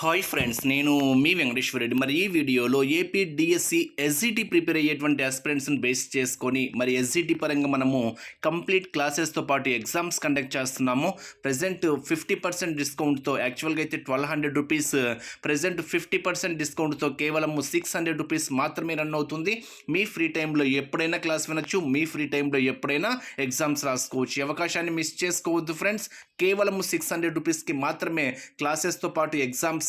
Hi friends నేను మీ వెంకటేశ్వర రెడ్డి. మరి ఈ వీడియోలో ఏపీ డిఎస్సి ఎస్జిటి ప్రిపేర్ అయ్యేటువంటి ఆస్పిరెంట్స్ని బేస్ చేసుకొని మరి ఎస్జిటి e, పరంగా మనము కంప్లీట్ క్లాసెస్తో పాటు ఎగ్జామ్స్ కండక్ట్ చేస్తున్నాము. ప్రజెంట్ ఫిఫ్టీ పర్సెంట్ డిస్కౌంట్తో యాక్చువల్గా అయితే twelve hundred rupees present fifty percent డిస్కౌంట్తో కేవలం సిక్స్ హండ్రెడ్ రూపీస్ మాత్రమే రన్ అవుతుంది. మీ ఫ్రీ టైంలో ఎప్పుడైనా క్లాస్ వినొచ్చు మీ ఫ్రీ టైంలో ఎప్పుడైనా ఎగ్జామ్స్ రాసుకోవచ్చు. అవకాశాన్ని మిస్ చేసుకోవద్దు ఫ్రెండ్స్. కేవలం సిక్స్ హండ్రెడ్ రూపీస్కి మాత్రమే క్లాసెస్తో పాటు ఎగ్జామ్స్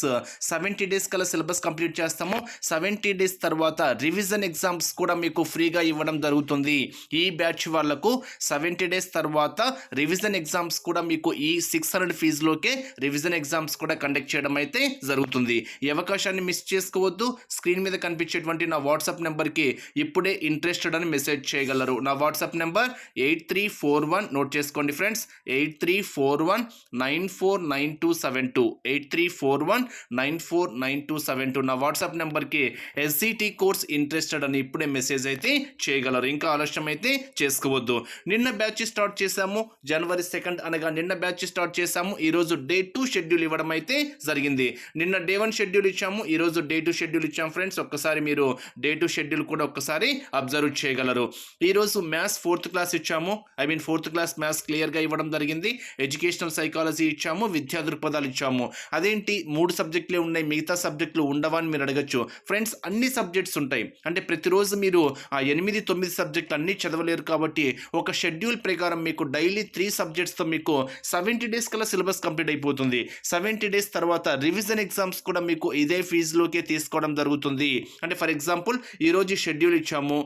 సెవెంటీ డేస్ uh, కల్లా సిలబస్ కంప్లీట్ చేస్తాము. సెవెంటీ డేస్ తర్వాత రివిజన్ ఎగ్జామ్స్ కూడా మీకు ఫ్రీగా ఇవ్వడం జరుగుతుంది. ఈ బ్యాచ్ వాళ్ళకు సెవెంటీ డేస్ తర్వాత రివిజన్ ఎగ్జామ్స్ కూడా మీకు ఈ సిక్స్ హండ్రెడ్ ఫీజులోకే రివిజన్ ఎగ్జామ్స్ కూడా కండక్ట్ చేయడం అయితే జరుగుతుంది. ఈ అవకాశాన్ని మిస్ చేసుకోవద్దు. స్క్రీన్ మీద కనిపించేటువంటి నా వాట్సాప్ నెంబర్కి ఇప్పుడే ఇంట్రెస్టెడ్ అని మెసేజ్ చేయగలరు. నా WhatsApp number eight three four one note చేసుకోండి friends eight three four one nine four nine two seven two eight three four one nine four nine two seven two నా WhatsApp నెంబర్కి SCT course interested అని ఇప్పుడే message అయితే చేయగలరు. ఇంకా ఆలస్యం అయితే చేసుకోవద్దు. నిన్న బ్యాచ్ స్టార్ట్ చేశాము. జనవరి సెకండ్ అనగా నిన్న బ్యాచ్ స్టార్ట్ చేశాము. ఈరోజు డే టూ షెడ్యూల్ ఇవ్వడం అయితే జరిగింది. నిన్న డే వన్ షెడ్యూల్ ఇచ్చాము. ఈరోజు డే టూ షెడ్యూల్ ఇచ్చాము ఫ్రెండ్స్ ఒక్కసారి మీరు డే టూ షెడ్యూల్ కూడా ఒక్కసారి అబ్జర్వ్ చేయగలరు. ఈరోజు మ్యాథ్స్ ఫోర్త్ క్లాస్ ఇచ్చాము. I mean fourth class maths క్లియర్గా ఇవ్వడం జరిగింది. ఎడ్యుకేషనల్ సైకాలజీ ఇచ్చాము. విద్యా దృక్పథాలు ఇచ్చాము. అదేంటి? మూడు సబ్జెక్టులే ఉన్నాయి మిగతా సబ్జెక్టులు ఉండవా అని మీరు అడగచ్చు. ఫ్రెండ్స్ అన్ని సబ్జెక్ట్స్ ఉంటాయి. అంటే ప్రతిరోజు మీరు ఆ ఎనిమిది తొమ్మిది సబ్జెక్టులు అన్నీ చదవలేరు కాబట్టి ఒక షెడ్యూల్ ప్రకారం మీకు డైలీ త్రీ సబ్జెక్ట్స్తో మీకు సెవెంటీ డేస్ కల్లా సిలబస్ కంప్లీట్ అయిపోతుంది. సెవెంటీ డేస్ తర్వాత రివిజన్ ఎగ్జామ్స్ కూడా మీకు ఇదే ఫీజులోకే తీసుకోవడం జరుగుతుంది. అంటే ఫర్ ఎగ్జాంపుల్ ఈరోజు షెడ్యూల్ ఇచ్చాము.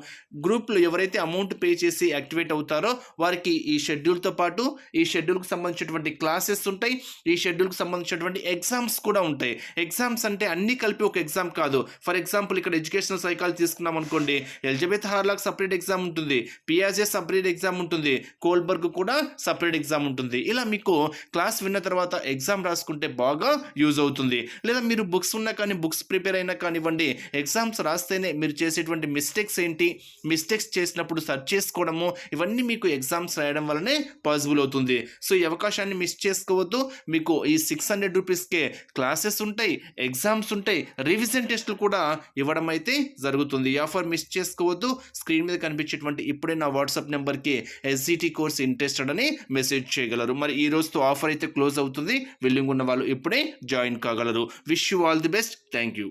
గ్రూప్లో ఎవరైతే అమౌంట్ పే చేసి యాక్టివేట్ అవుతారో వారికి ఈ షెడ్యూల్తో పాటు ఈ షెడ్యూల్కి సంబంధించినటువంటి క్లాసెస్ ఉంటాయి. ఈ షెడ్యూల్కి సంబంధించినటువంటి ఎగ్జామ్స్ కూడా ఉంటాయి. ఎగ్జామ్స్ అంటే అన్ని కలిపి ఒక ఎగ్జామ్ కాదు. ఫర్ ఎగ్జాంపుల్ ఇక్కడ ఎడ్యుకేషనల్ సైకాలజీ తీసుకున్నాం అనుకోండి. ఎలిజబెత్ హార్లాక్ సపరేట్ ఎగ్జామ్ ఉంటుంది. పియాజే సపరేట్ ఎగ్జామ్ ఉంటుంది. కోల్బర్గ్ కూడా సపరేట్ ఎగ్జామ్ ఉంటుంది. ఇలా మీకు క్లాస్ విన్న తర్వాత ఎగ్జామ్ రాసుకుంటే బాగా యూజ్ అవుతుంది. లేదా మీరు బుక్స్ ఉన్నా కానీ బుక్స్ ప్రిపేర్ అయినా కానివ్వండి ఎగ్జామ్స్ రాస్తేనే మీరు చేసేటువంటి మిస్టేక్స్ ఏంటి? మిస్టేక్స్ చేసినప్పుడు సెర్చ్ చేసుకోవడము ఇవన్నీ మీకు ఎగ్జామ్స్ రాయడం వల్లనే పాసిబుల్ అవుతుంది. సో ఈ అవకాశాన్ని మిస్ చేసుకోవద్దు. మీకు ఈ సిక్స్ హండ్రెడ్ రూపీస్కే క్లాసెస్ ఉంటాయి ఎగ్జామ్స్ ఉంటాయి రివిజన్ టెస్టులు కూడా ఇవ్వడం అయితే జరుగుతుంది. ఈ ఆఫర్ మిస్ చేసుకోవద్దు. స్క్రీన్ మీద కనిపించేటువంటి ఇప్పుడే నా వాట్సాప్ నెంబర్కి ఎస్జిటి కోర్స్ ఇంట్రెస్టెడ్ అని మెసేజ్ చేయగలరు. మరి ఈ రోజుతో ఆఫర్ అయితే క్లోజ్ అవుతుంది. విల్లింగ్ ఉన్న వాళ్ళు ఇప్పుడే join కాగలరు. Wish you all the best thank you